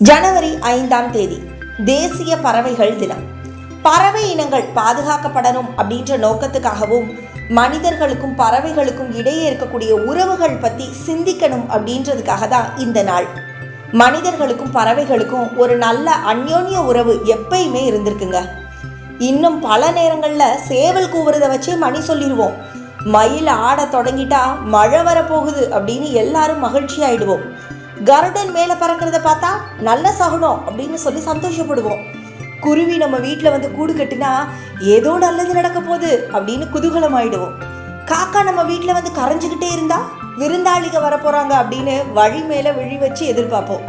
ஜனவரி ஐந்தாம் தேதி தேசிய பறவைகள் தினம். பறவை இனங்கள் பாதுகாக்கப்படணும் அப்படின்ற நோக்கத்துக்காகவும் மனிதர்களுக்கும் பறவைகளுக்கும் இடையே இருக்கக்கூடிய உறவுகள் பற்றி சிந்திக்கணும் அப்படின்றதுக்காக தான் இந்த நாள். மனிதர்களுக்கும் பறவைகளுக்கும் ஒரு நல்ல அந்யோன்ய உறவு எப்பயுமே இருந்திருக்குங்க. இன்னும் பல நேரங்களில் சேவல் கூவுறதை வச்சே மணி சொல்லிடுவோம் மயில் ஆட தொடங்கிட்டா மழை வரப்போகுது அப்படின்னு எல்லாரும் மகிழ்ச்சி ஆயிடுவோம் கருடன் மேலே பறக்கிறத பார்த்தா நல்ல சகுனம் அப்படின்னு சொல்லி சந்தோஷப்படுவோம். குருவி நம்ம வீட்டில் வந்து கூடு கட்டினா ஏதோ நல்லது நடக்க போகுது அப்படின்னு குதூகலம் ஆயிடுவோம் காக்கா நம்ம வீட்டில் வந்து கரைஞ்சிக்கிட்டே இருந்தா விருந்தாளிக வரப்போறாங்க அப்படின்னு வழி மேலே விழி வச்சு எதிர்பார்ப்போம்.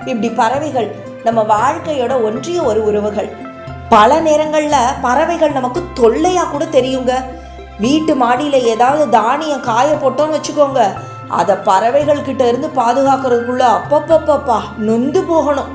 இப்படி பறவைகள் நம்ம வாழ்க்கையோட ஒன்றிய ஒரு உறவுகள். பல நேரங்களில் பறவைகள் நமக்கு தொல்லையாக கூட தெரியுங்க. வீட்டு மாடியில் ஏதாவது தானியம் காய போட்டோம்னு வச்சுக்கோங்க. அதை பறவைகள்கிட்ட இருந்து பாதுகாக்கிறதுக்குள்ள அப்பப்பப்பப்பா நொந்து போகணும்.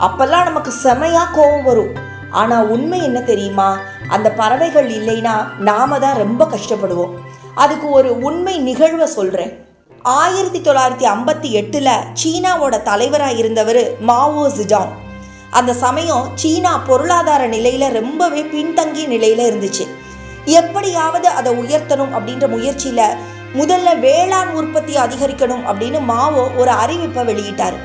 அப்பெல்லாம் நமக்கு செமையாக கோபம் வரும். ஆனால் உண்மை என்ன தெரியுமா? அந்த பறவைகள் இல்லைன்னா நாம தான் ரொம்ப கஷ்டப்படுவோம். அதுக்கு ஒரு உண்மை நிகழ்வை சொல்கிறேன் ஆயிரத்தி தொள்ளாயிரத்தி ஐம்பத்தி எட்டில் சீனாவோட தலைவராக இருந்தவர் மாவோ ஜிடாங் அந்த சமயம் சீனா பொருளாதார நிலையில் ரொம்பவே பின்தங்கிய நிலையில் இருந்துச்சு. எப்படியாவது அதை உயர்த்தணும் அப்படின்ற முயற்சியில் முதல்ல வேளாண் உற்பத்தி அதிகரிக்கணும் அப்படின்னு மாவோ ஒரு அறிவிப்பை வெளியிட்டார்.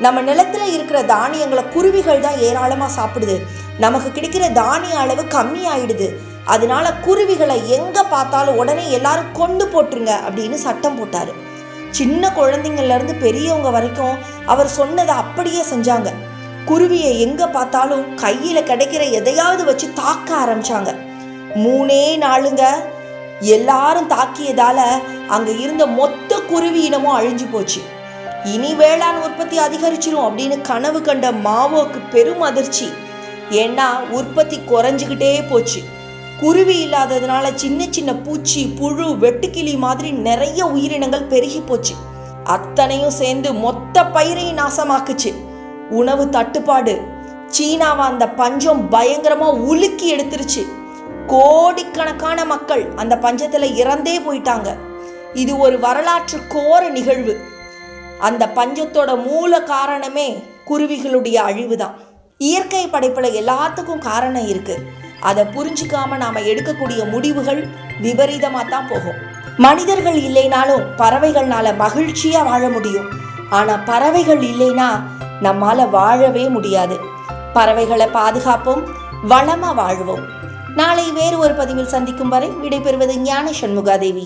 நம்ம நிலத்துல இருக்கிற தானியங்களை குருவிகள் தான் ஏராளமா சாப்பிடுது. நமக்கு கிடைக்கிற தானிய அளவு கம்மி ஆயிடுது அதனால குருவிகளை எங்க பார்த்தாலும் உடனே எல்லாரும் கொண்டு போட்டுருங்க அப்படின்னு சட்டம் போட்டார். சின்ன குழந்தைங்கள்ல இருந்து பெரியவங்க வரைக்கும் அவர் சொன்னதை அப்படியே செஞ்சாங்க. குருவியை எங்க பார்த்தாலும் கையில கிடைக்கிற எதையாவது வச்சு தாக்க ஆரம்பிச்சாங்க. மூணே நாளுங்க எல்லாரும் தாக்கியதால அங்க இருந்த மொத்த குருவி இனமும் அழிஞ்சு போச்சு. இனி வேளாண் உற்பத்தி அதிகரிச்சிரும் அப்படின்னு கனவு கண்ட மாவோக்கு பெரும் அதிர்ச்சி. ஏன்னா உற்பத்தி குறைஞ்சுக்கிட்டே போச்சு. குருவி இல்லாததுனால சின்ன சின்ன பூச்சி புழு வெட்டுக்கிளி மாதிரி நிறைய உயிரினங்கள் பெருகி போச்சு. அத்தனையும் சேர்ந்து மொத்த பயிரையும் நாசமாக்குச்சு. உணவு தட்டுப்பாடு. சீனாவை அந்த பஞ்சம் பயங்கரமா உலுக்கி எடுத்துருச்சு. கோடிக்கணக்கான மக்கள் அந்த பஞ்சத்தில் இறந்தே போயிட்டாங்க. இது ஒரு வரலாற்று கோர நிகழ்வு. அந்த பஞ்சத்தோட மூல காரணமே குருவிகளுடைய அழிவு தான் இயற்கை படைப்பில் எல்லாத்துக்கும் காரணம் இருக்கு. அதை புரிஞ்சிக்காம நாம எடுக்கக்கூடிய முடிவுகள் விபரீதமாக தான் போகும். மனிதர்கள் இல்லைனாலும் பறவைகள்னால மகிழ்ச்சியா வாழ முடியும். ஆனா பறவைகள் இல்லைனா நம்மால வாழவே முடியாது. பறவைகளை பாதுகாப்போம் வளமா வாழ்வோம். நாளை வேறு ஒரு பதிவில் சந்திக்கும் வரை விடைபெறுவது ஞான சண்முகாதேவி